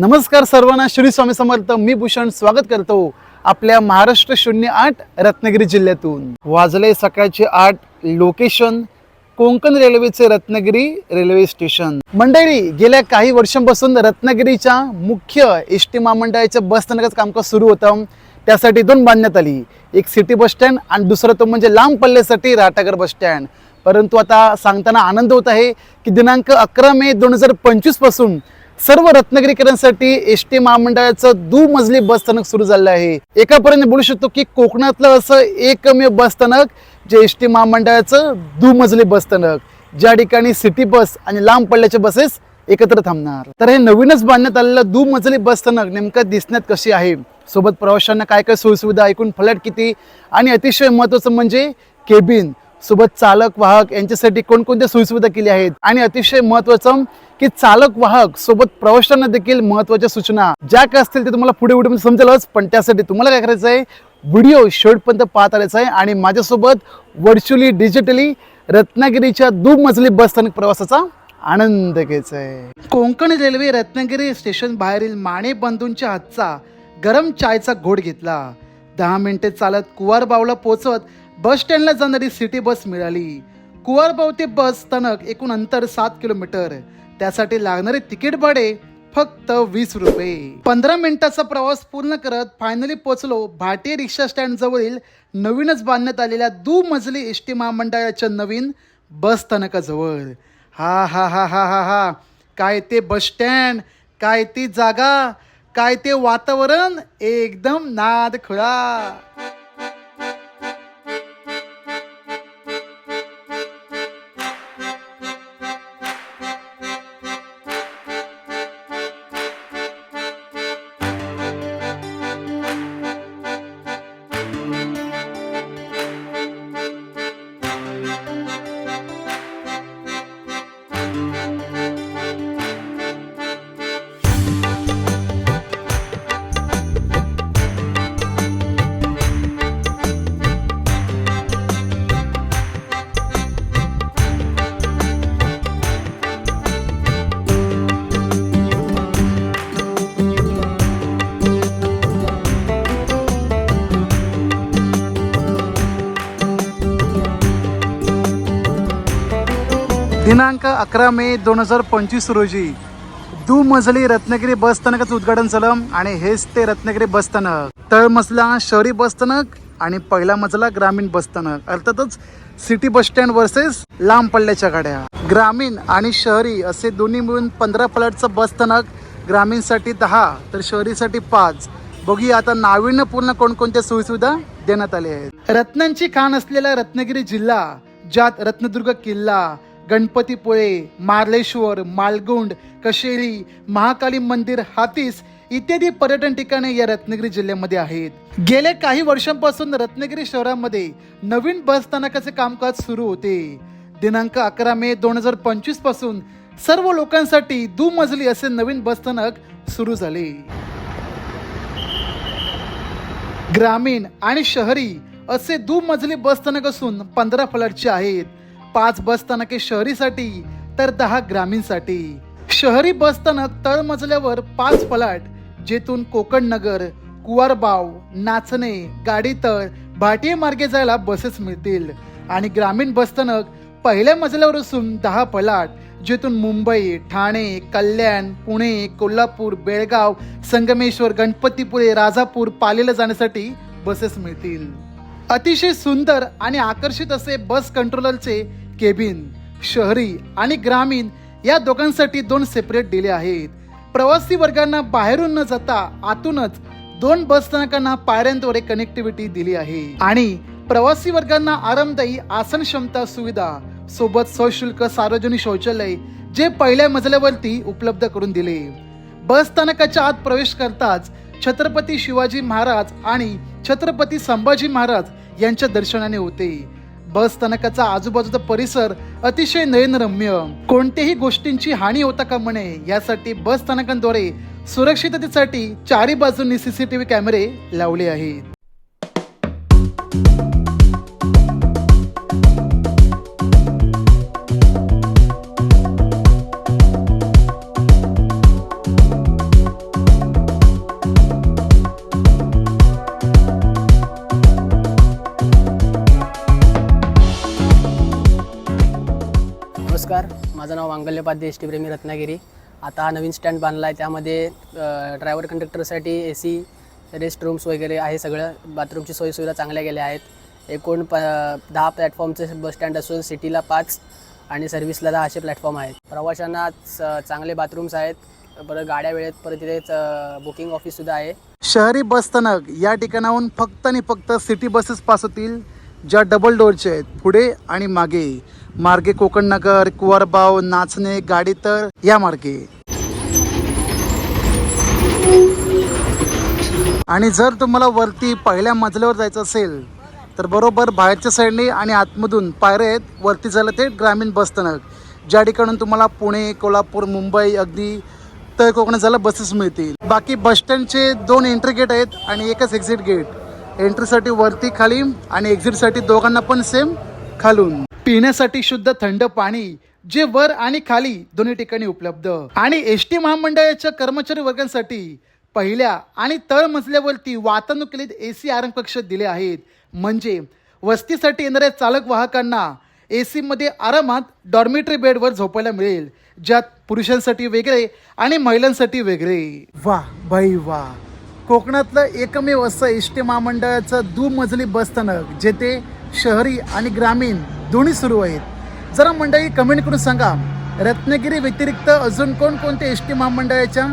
नमस्कार सर्वांना श्री स्वामी समर्थ मी भूषण स्वागत करतो आपल्या महाराष्ट्र शून्य आठ रत्नागिरी जिल्ह्यातून. वाजले सकाळचे आठ लोकेशन कोंकण रेल्वेचे रत्नागिरी रेल्वे स्टेशन. मंडळी गेल्या काही वर्षांपासून रत्नागिरीच्या मुख्य एस टी महामंडळाच्या बसस्थानकाचं कामकाज सुरू होतं. त्यासाठी दोन बांधण्यात आली. एक सिटी बस स्टँड आणि दुसरं तो म्हणजे लांब पल्ल्यासाठी राटागर बस स्टँड. परंतु आता सांगताना आनंद होत आहे की दिनांक अकरा मे दोन हजार पंचवीसपासून सर्व रत्नागिरीकरांसाठी एस टी महामंडळाचं दुमजली बस स्थानक सुरू झालं आहे. एकापर्यंत बोलू शकतो की कोकणातलं असं एकमेव बस स्थानक जे एस टी महामंडळाचं दुमजली बस स्थानक. ज्या ठिकाणी सिटी बस आणि लांब पल्ल्याच्या बसेस एकत्र थांबणार. तर हे नवीनच बांधण्यात आलेलं दुमजली बस स्थानक नेमकं दिसण्यात कशी आहे? सोबत प्रवाशांना काय काय सोयीसुविधा ऐकून फ्लॅट किती? आणि अतिशय महत्त्वाचं म्हणजे केबिन. सोबत चालक वाहक यांच्यासाठी कोणकोणत्या सोयीसुविधा केल्या आहेत? आणि अतिशय महत्वाचं की चालक वाहक सोबत प्रवाशांना देखील महत्त्वाच्या सूचना. ज्या काय असतील ते तुम्हाला पुढे व्हिडिओ समजेलच पण त्यासाठी तुम्हाला काय करायचं आहे व्हिडिओ शेवटपर्यंत पाहत आल्याचा आहे आणि माझ्यासोबत व्हर्च्युअली डिजिटली रत्नागिरीच्या दुमजली बस स्थानक प्रवासाचा आनंद घ्यायचा आहे. कोंकण रेल्वे रत्नागिरी स्टेशन बाहेरील माने बंधूंच्या हातचा गरम चायचा घोट घेतला. दहा मिनिटे चालत कुवारबावला पोहोचत बस स्टँडला जाणारी सिटी बस मिळाली. कुवारबाव बस स्थानक एकूण अंतर सात किलोमीटर. त्यासाठी लागणारे तिकीट भाडे फक्त वीस रुपये. पंधरा मिनिटाचा प्रवास पूर्ण करत फायनली पोचलो भाटी रिक्षा स्टँड जवळील नवीनच बांधण्यात आलेल्या दुमजली एस टी महामंडळाच्या नवीन बस स्थानकाजवळ. हा हा हा हा हा हा. काय ते बस स्टँड? काय ती जागा? काय ते वातावरण? एकदम नाद खुळा दिनांक अकरा मे दोन हजार पंचवीस रोजी दुमजली रत्नागिरी बसस्थानकाचं उद्घाटन झालं आणि हेच ते रत्नागिरी बस स्थानक. तळमजला शहरी बसस्थानक आणि पहिला मजला ग्रामीण बसस्थानक अर्थातच सिटी बस स्टँड वर्सेस लांब पल्ल्याच्या गाड्या. ग्रामीण आणि शहरी असे दोन्ही मिळून पंधरा फ्लॅटचं बस स्थानक ग्रामीणसाठी दहा तर शहरीसाठी पाच. बघूया आता नाविन्यपूर्ण कोणकोणत्या सोयीसुविधा देण्यात आल्या आहेत. रत्नांची खाण असलेला रत्नागिरी जिल्हा ज्यात रत्नदुर्ग किल्ला गणपतीपुळे मार्लेश्वर मालगुंड कशेरी महाकाली मंदिर हातीस इत्यादी पर्यटन ठिकाणे या रत्नागिरी जिल्ह्यामध्ये आहेत. गेल्या काही वर्षांपासून रत्नागिरी शहरामध्ये नवीन बस स्थानकाचे कामकाज सुरू होते. दिनांक अकरा मे दोन हजार पंचवीसपासून सर्व लोकांसाठी दुमजली असे नवीन बस स्थानक सुरू झाले. ग्रामीण आणि शहरी असे दुमजली बस स्थानक असून पंधरा फ्लॅटचे आहेत. पाच बस स्थानके शहरीसाठी तर दहा ग्रामीणसाठी. शहरी बस स्थानक तळमजल्यावर पाच फलाट जेथून कोकण नगर कुवारबाव नाचणे गाडीतळ भाटिये मार्गे जायला बसेस मिळतील. आणि ग्रामीण बसस्थानक पहिल्या मजल्यावर असून दहा फलाट जेथून मुंबई ठाणे कल्याण पुणे कोल्हापूर बेळगाव संगमेश्वर गणपतीपुळे राजापूर पालेला जाण्यासाठी बसेस मिळतील. अतिशय सुंदर आणि आकर्षित असे बस कंट्रोलरचे केबिन शहरी आणि ग्रामीण या दोघांसाठी दोन सेपरेट दिले आहेत. प्रवासी वर्गांना बाहेरून न जाता आतूनच दोन बस स्थानकांना पायऱ्यांद्वारे कनेक्टिव्हिटी दिली आहे. आणि प्रवासी वर्गांना आरामदायी आसन क्षमता सुविधा सोबत सशुल्क सार्वजनिक शौचालय जे पहिल्या मजल्यावरती उपलब्ध करून दिले. बस स्थानकाच्या आत प्रवेश करताच छत्रपती शिवाजी महाराज आणि छत्रपती संभाजी महाराज यांच्या दर्शनाने होते. बस स्थानकाचा आजूबाजूचा परिसर अतिशय नयनरम्य. कोणत्याही गोष्टींची हानी होता का नये यासाठी बस स्थानकांद्वारे सुरक्षिततेसाठी चारी बाजूंनी सीसीटीव्ही कॅमेरे लावले आहेत. नमस्कार. माझं नाव मांगल्यपाद्य एस टी प्रेमी रत्नागिरी. आता हा नवीन स्टँड बांधला आहे त्यामध्ये ड्रायव्हर कंडक्टरसाठी ए सी रेस्ट रूम्स वगैरे आहे सगळं. बाथरूमची सोयीसुविधा चांगल्या गेल्या आहेत. एकूण प दहा प्लॅटफॉर्मचे बस स्टँड असून सिटीला पाच आणि सर्व्हिसला दहा असे प्लॅटफॉर्म आहेत. प्रवाशांना चांगले बाथरूम्स आहेत. परत गाड्या वेळेत परत तिथेच बुकिंग ऑफिससुद्धा आहे. शहरी बसस्थानक या ठिकाणाहून फक्त आणि फक्त सिटी बसेस पास होतील. ज्या डबल डोअरचे आहेत पुढे आणि मागे. मार्गे कोकणनगर कुवारबाव नाचणे गाडी तर या मार्गे. आणि जर तुम्हाला वरती पहिल्या मजल्यावर जायचं असेल तर बरोबर बाहेरच्या साईडने आणि आतमधून पायऱ्या आहेत वरती झालं ते ग्रामीण बसस्थानक ज्या ठिकाणून तुम्हाला पुणे कोल्हापूर मुंबई अगदी तर कोकणात झालं बसेस मिळतील. बाकी बस स्टँडचे दोन एंट्री गेट आहेत आणि एकच एक्झिट गेट एंट्रीसाठी वरती खाली आणि एक्झिटसाठी दोघांना पण सेम खालून. पिण्यासाठी शुद्ध थंड पाणी जे वर आणि खाली दोन्ही ठिकाणी उपलब्ध. आणि एस टी महामंडळाच्या कर्मचारी वर्गांसाठी पहिल्या आणि तळ मजल्यावरती वातानुकूलित ए सी आराम कक्ष दिले आहेत. म्हणजे वस्तीसाठी येणाऱ्या चालक वाहकांना ए सीमध्ये आरामात डॉर्मेटरी बेडवर झोपायला मिळेल ज्यात पुरुषांसाठी वेगळे आणि महिलांसाठी वेगळे. वा बाई वा कोकणातलं एकमेव असं एस टी महामंडळाचं दुमजली बसस्थानक जेथे शहरी आणि ग्रामीण दोन्ही सुरू आहेत. जरा मंडळी कमेंट करून सांगा रत्नागिरी व्यतिरिक्त अजून कोणकोणत्या एस टी महामंडळाच्या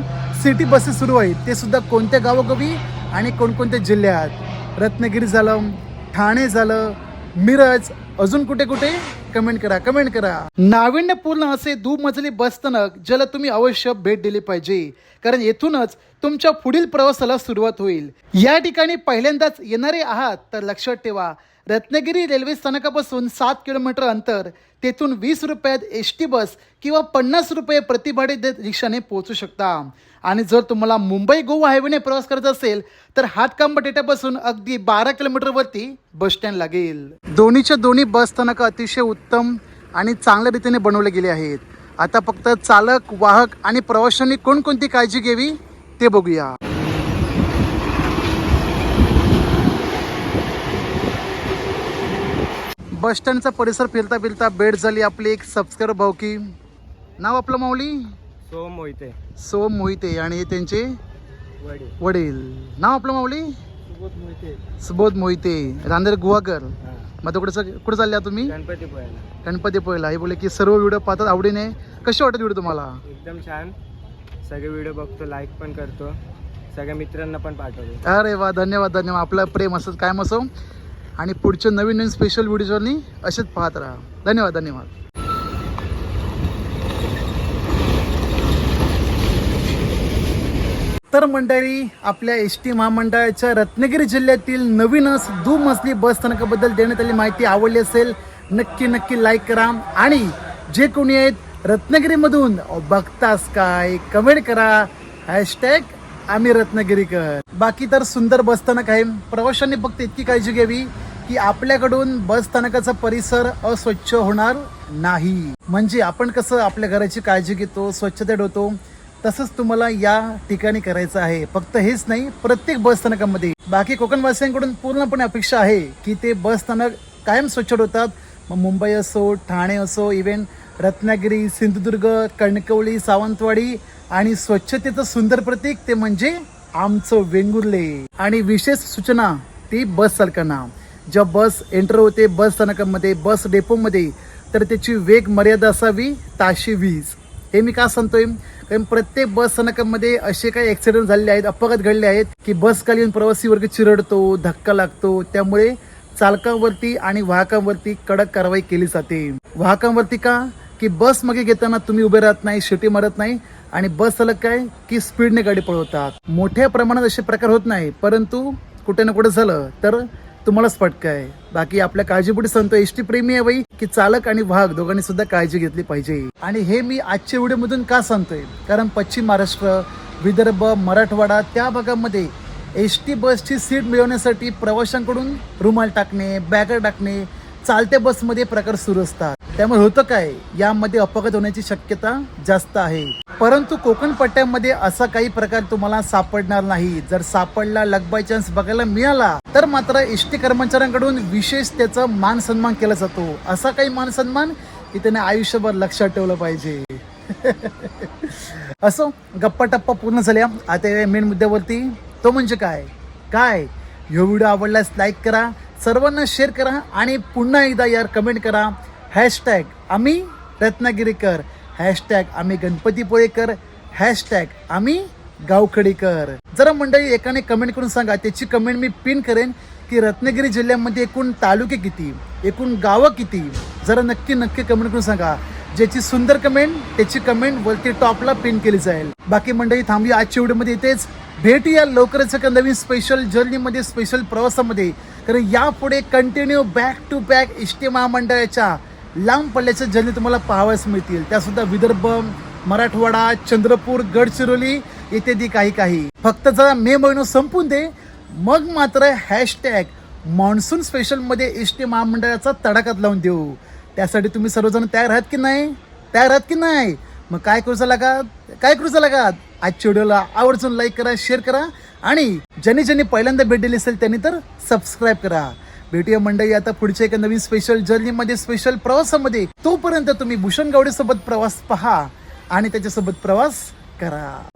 सिटी बसेस सुरू आहेत? ते सुद्धा कोणत्या गावोगावी आणि कोणकोणत्या जिल्ह्यात? रत्नागिरी झालं ठाणे झालं मिरज अजून कुठे कुठे? कमेंट करा कमेंट करा. नाविन्यपूर्ण असे दुमजली बसस्थानक ज्याला तुम्ही अवश्य भेट दिली पाहिजे. कारण येथूनच तुमच्या पुढील प्रवासाला सुरुवात होईल. या ठिकाणी पहिल्यांदाच येणारे आहात तर लक्षात ठेवा. रत्नागिरी रेल्वे स्थानकापासून सात किलोमीटर अंतर तेथून वीस रुपयात एस टी बस किंवा पन्नास रुपये प्रतिभाडे देत रिक्षाने पोहोचू शकता. आणि जर तुम्हाला मुंबई गोवा हायवेने प्रवास करायचा असेल तर हातकाम बटाट्यापासून अगदी बारा किलोमीटरवरती बस स्टँड लागेल. दोन्हीच्या दोन्ही बस स्थानकं अतिशय उत्तम आणि चांगल्या रीतीने बनवले गेले आहेत. आता फक्त चालक वाहक आणि प्रवाशांनी कोणकोणती काळजी घ्यावी ते बघूया. बस स्टँडचा परिसर फिरता फिरता भेट झाली आपली एक सबस्क्राईबर भाऊकी नाव आपलं माऊली? सोम मोहिते. सोम मोहिते. आणि त्यांचे? वडील. वडील. नाव आपलं माऊली? सुबोध मोहिते. सुबोध मोहिते. रांदेर गुहागर. मग आता कुठं कुठं चालल्या तुम्ही? गणपती पोहायला. गणपती पहिला हे बोले की सर्व व्हिडिओ पाहतात. आवडीने. कसे वाटत व्हिडिओ तुम्हाला? एकदम छान. सगळे व्हिडिओ बघतो लाईक पण करतो. सगळ्या मित्रांना पण पाठवतो. अरे वा. धन्यवाद धन्यवाद. आपलं प्रेम असंच कायम असो. आणि पुढचे नवीन नवीन स्पेशल व्हिडिओजनी असेच पाहत राहा. धन्यवाद धन्यवाद. तर मंडळी आपल्या एस टी महामंडळाच्या रत्नागिरी जिल्ह्यातील नवीनच दुमजली बस स्थानकाबद्दल देण्यात आली माहिती आवडली असेल नक्की नक्की लाईक करा. आणि जे कोणी आहेत रत्नागिरीमधून बघतास काय? कमेंट करा. हॅशटॅग आम्ही रत्नागिरीकर. बाकी तर सुंदर बस स्थानक आहे. प्रवाशांनी फक्त इतकी काळजी घ्यावी. की आपल्याकडून बस स्थानकाचा परिसर अस्वच्छ होणार नाही. म्हणजे आपण कसं आपल्या घराची काळजी घेतो स्वच्छता ठेवतो तसंच तुम्हाला या ठिकाणी करायचं आहे. फक्त हेच नाही प्रत्येक बस स्थानकामध्ये. बाकी कोकणवासियांकडून पूर्णपणे अपेक्षा आहे की ते बस स्थानक कायम स्वच्छ ठेवतात. मग मुंबई असो ठाणे असो इव्हन रत्नागिरी सिंधुदुर्ग कणकवली सावंतवाडी आणि स्वच्छतेचं सुंदर प्रतीक ते म्हणजे आमचं वेंगुर्ले. आणि विशेष सूचना ती बस चालकांना. जेव्हा बस एंटर होते बस स्थानकामध्ये बस डेपोमध्ये तर त्याची वेग मर्यादा असावी ताशे वीस. हे मी का सांगतोय? कारण प्रत्येक बस स्थानकामध्ये असे काही ऍक्सिडेंट झालेले आहेत अपघात घडले आहेत की बस खाली येऊन प्रवासी वर्ग चिरडतो धक्का लागतो. त्यामुळे चालकांवरती आणि वाहकांवरती कडक कारवाई केली जाते. वाहकांवरती का? की बस मागे घेताना तुम्ही उभे राहत नाही शिटी मारत नाही आणि बस चालक काय? की स्पीडने गाडी पळवतात. मोठ्या प्रमाणात असे प्रकार होत नाही परंतु कुठे ना कुठे झालं तर तुम्हालाच फटका आहे बाकी आपल्या काळजीपुढे सांगतो एसटी प्रेमी आहे बाई की चालक आणि वाहक दोघांनी सुद्धा काळजी घेतली पाहिजे. आणि हे मी आजच्या व्हिडिओमधून का सांगतोय? कारण पश्चिम महाराष्ट्र विदर्भ मराठवाडा त्या भागामध्ये एस टी बसची सीट मिळवण्यासाठी प्रवाशांकडून रुमाल टाकणे बॅगर टाकणे चालत्या बसमध्ये प्रकार सुरू असतात. त्यामुळे होतं काय? यामध्ये अपघात होण्याची शक्यता जास्त आहे. परंतु कोकण पट्ट्यामध्ये असा काही प्रकार तुम्हाला सापडणार नाही. जर सापडला लक बाय चान्स बघायला मिळाला तर मात्र एस टी कर्मचाऱ्यांकडून विशेष त्याचा मान सन्मान केला जातो. असा काही मान सन्मान की त्याने आयुष्यभर लक्षात ठेवलं पाहिजे. असो गप्पा टप्पा पूर्ण झाल्या. आता मेन मुद्द्यावरती तो म्हणजे काय? काय? ह्यो व्हिडिओ आवडल्यास लाईक करा सर्वांना शेअर करा आणि पुन्हा एकदा यार कमेंट करा. हॅशटॅग आम्ही रत्नागिरीकर. हॅशटॅग आम्ही गणपतीपुळेकर हॅशटॅग आम्ही गावखडीकर. जरा मंडळी एकाने कमेंट करून सांगा त्याची कमेंट मी पिन करेन की रत्नागिरी जिल्ह्यामध्ये एकूण तालुके किती? एकूण गावं किती? जरा नक्की नक्की कमेंट करून सांगा. ज्याची सुंदर कमेंट त्याची कमेंट वरती टॉपला पिन केली जाईल. बाकी मंडळी थांबूया आजच्या व्हिडिओमध्ये इथेच. भेटूया लवकरच एका नवीन स्पेशल जर्नीमध्ये स्पेशल प्रवासामध्ये. कारण यापुढे continue back to back ST महामंडळाच्या. लांब पल्ल्याच्या जर्नी तुम्हाला पाहावयास मिळतील. त्यासुद्धा विदर्भ मराठवाडा चंद्रपूर गडचिरोली इत्यादी काही काही. फक्त जरा मे महिना संपून दे मग मात्र हॅशटॅग मान्सून स्पेशलमध्ये एस टी महामंडळाचा तडाखात लावून देऊ. त्यासाठी तुम्ही सर्वजण तयार आहात की नाही? तयार आहात की नाही? मग काय करूचा लागात काय करूचा लागात आजच्या व्हिडिओला आवर्जून लाईक करा शेअर करा आणि ज्यांनी ज्यांनी पहिल्यांदा भेट दिली असेल त्यांनी तर सबस्क्राईब करा. भेटूया मंडळी आता पुढच्या एका नवीन स्पेशल जर्नीमध्ये स्पेशल प्रवासामध्ये. तोपर्यंत तुम्ही भूषण गावडे सोबत प्रवास पहा आणि त्याच्यासोबत प्रवास करा.